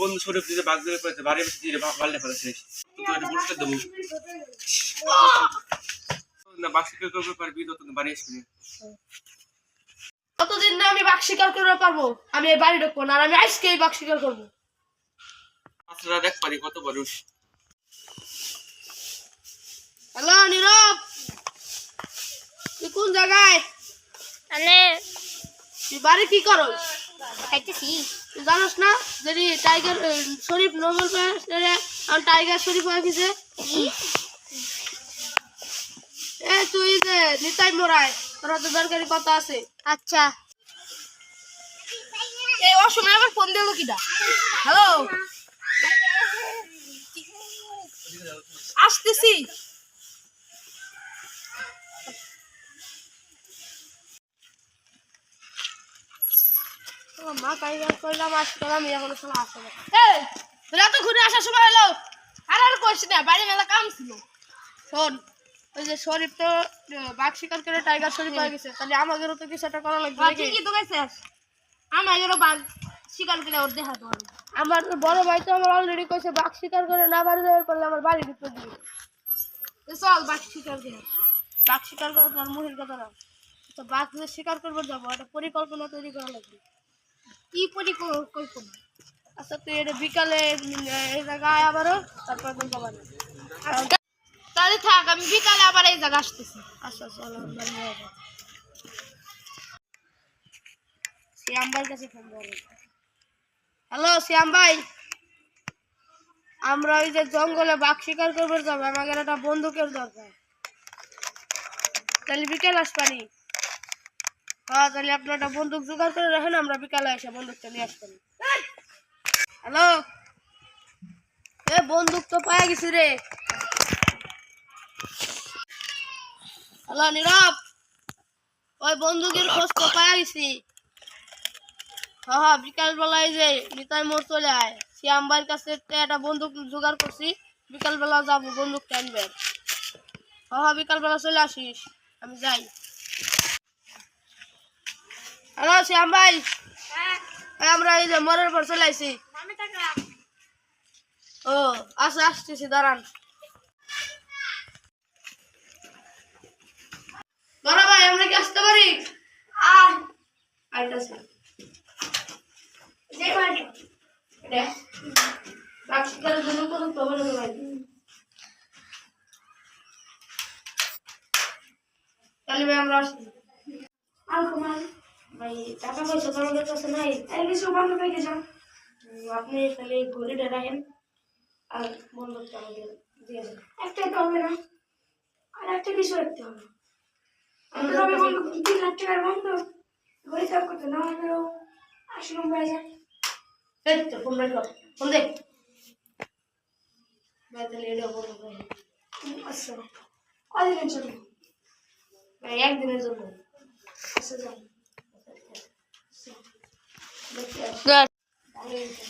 বন্ধু শরীফ দিতে বাঘ ধরে পড়েছে বাড়ির ভিতরে দিয়ে একটা পুরস্কার দেবো না করবে পারবি তো তুমি বাড়ি আসবি কতদিন না আমি বাঘ শিকার করতে পারব? আমি এই বাড়ি ঢুকবো না আর আমি আজকেই বাঘ শিকার করব। আচ্ছা দেখ পারি কত বড়ুস। হ্যালো নীরব। তুই কোন জায়গায়? মানে তুই বাড়ি কি করো খাইতেছি। জানোস না যদি টাইগার শরীফ নোবেল প্রাইজ আমার টাইগার শরীফ হয়ে গেছে। এ তুই যে নিতাই মোড়ায় তোর তো দরকারি কথা আছে। আচ্ছা। এই অসময় আবার ফোন দিল কিটা হ্যালো আসতেছি। মা কাইবার করলাম আজকে আমি এখনও সময় আসে না। তোরা তো ঘুরে আসার সময় হলো। আর আর কইস না বাড়ি মেলা কাম ছিল। শোন ওই যে শরীফ তো বাঘ শিকার করে টাইগার শরীফ হয়ে গেছে। তাহলে আমাদেরও তো কিছু একটা করা লাগবে ঠিকই তো গেছিস। আমাদেরও বাঘ শিকার করে ওর দেখাতে হবে আমার বড় ভাই তো আমার অলরেডি কইছে বাঘ শিকার করে না বাড়ি যাওয়ার করলে আমার বাড়ি ঢুকতে দিবে। চল বাঘ শিকার করে বাঘ শিকার করে তার মুখের কথা না তো বাঘ শিকার করব যাব একটা পরিকল্পনা তৈরি করা লাগবে। কি পরিকল্পনা আচ্ছা তুই এটা বিকালে এই জায়গায় আবারও তারপর তাহলে থাক আমি বিকালে আবার এই জায়গা আসতেছি। আচ্ছা চলো শ্যাম ভাইয়ের কাছে ফোন হ্যালো শ্যাম ভাই। আমরা ওই যে জঙ্গলে বাঘ শিকার করব যাব আমাদের একটা বন্দুকের দরকার। তাহলে বিকেল আসবানি। হ্যাঁ তাহলে আপনার বন্দুক জোগাড় করে রাখেন, আমরা বিকালে এসে বন্দুকটা নিয়ে আসবানি। হ্যালো? এ, বন্দুক তো পাওয়া গেছি রে। হ্যালো, নীরব? ওই বন্দুকের খোঁজ তো পাওয়া গেছি। হ্যাঁ হ্যাঁ বিকাল বেলায় যে নিতাই মোড় চলে আয়। শ্যাম ভাইয়ের কাছে একটা বন্দুক জোগাড় করছি বিকাল বেলা যাব, বন্দুকটা আনবে। হ্যাঁ হ্যাঁ বিকাল বেলা চলে আসিস, আমি যাই। হ্যালো শ্যাম ভাই আমরা এই যে মোড়ের পর চলে আসি ও আচ্ছা আসতেছি দাঁড়ান। বড় ভাই আমরা কি আসতে পারি? আয় আইতাছি যে বাড়ি রে বাক্স করে দিন কোন খবর ভাই। তাহলে ভাই আমরা আসছি আর ভাই টাকা পয়সা তো আমাদের কাছে নাই। এই কিছু বন্ধ পেয়ে আপনি তাহলে এই ঘড়িটা রাখেন। আর বন্ধুটা আমাদের দিয়ে তো হবে না। আর একটা কিছু রাখতে হবে বন্ধ তিন লাখ টাকার বন্ধ। ঘরে থাক করতে না হলেও আশ্রম পাই যায় এই তো ফোন রাখো ফোন দে। ভাই তাহলে এটা বন্ধ করে আচ্ছা। কদিনের জন্য? ভাই একদিনের জন্য। আচ্ছা দেখতে আসি। নিউ মাল মনে হচ্ছে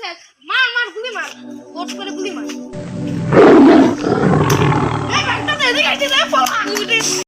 শেষ মার মার গুলি মার। কোট করে গুলি মার।